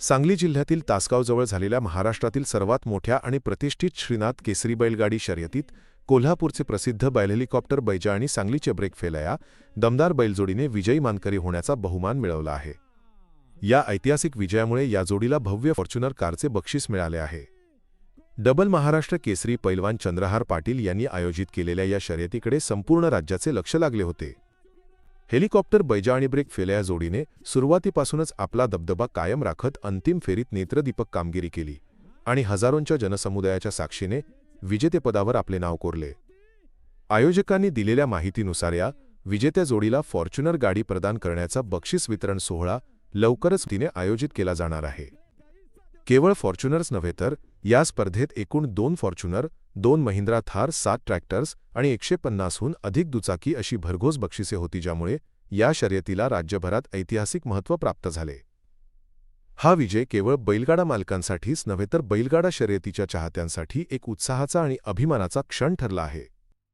सांगली जिल्ह्यातील तासगावजवळ झालेल्या महाराष्ट्रातील सर्वात मोठ्या आणि प्रतिष्ठित श्रीनाथ केसरी बैलगाडी शर्यतीत कोल्हापूरचे प्रसिद्ध बैल हेलिकॉप्टर बैजा आणि सांगलीचे ब्रेकफेलया दमदार बैलजोडीने विजयी मानकरी होण्याचा बहुमान मिळवला आहे. या ऐतिहासिक विजयामुळे या जोडीला भव्य फॉर्च्युनर कारचे बक्षीस मिळाले आहे. डबल महाराष्ट्र केसरी पैलवान चंद्रहार पाटील यांनी आयोजित केलेल्या या शर्यतीकडे संपूर्ण राज्याचे लक्ष लागले होते. हेलिकॉप्टर बैजा आणि ब्रेक फेल्या जोडीने सुरुवातीपासूनच आपला दबदबा कायम राखत अंतिम फेरीत नेत्रदीपक कामगिरी केली आणि हजारोंच्या जनसमुदायाच्या साक्षीने विजेतेपदावर आपले नाव कोरले. आयोजकांनी दिलेल्या माहितीनुसार या विजेत्या जोडीला फॉर्च्युनर गाडी प्रदान करण्याचा बक्षीस वितरण सोहळा लवकरच तिने आयोजित केला जाणार आहे. केवळ फॉर्च्युनर्स नव्हे तर या स्पर्धेत एकूण दोन फॉर्च्युनर दोन महिंद्रा थार सात ट्रॅक्टर्स आणि एकशे पन्नासहून अधिक दुचाकी अशी भरघोस बक्षिसे होती ज्यामुळे या शर्यतीला राज्यभरात ऐतिहासिक महत्त्व प्राप्त झाले. हा विजय केवळ बैलगाडा मालकांसाठीच नव्हे तर बैलगाडा शर्यतीच्या चाहत्यांसाठी एक उत्साहाचा आणि अभिमानाचा क्षण ठरला आहे.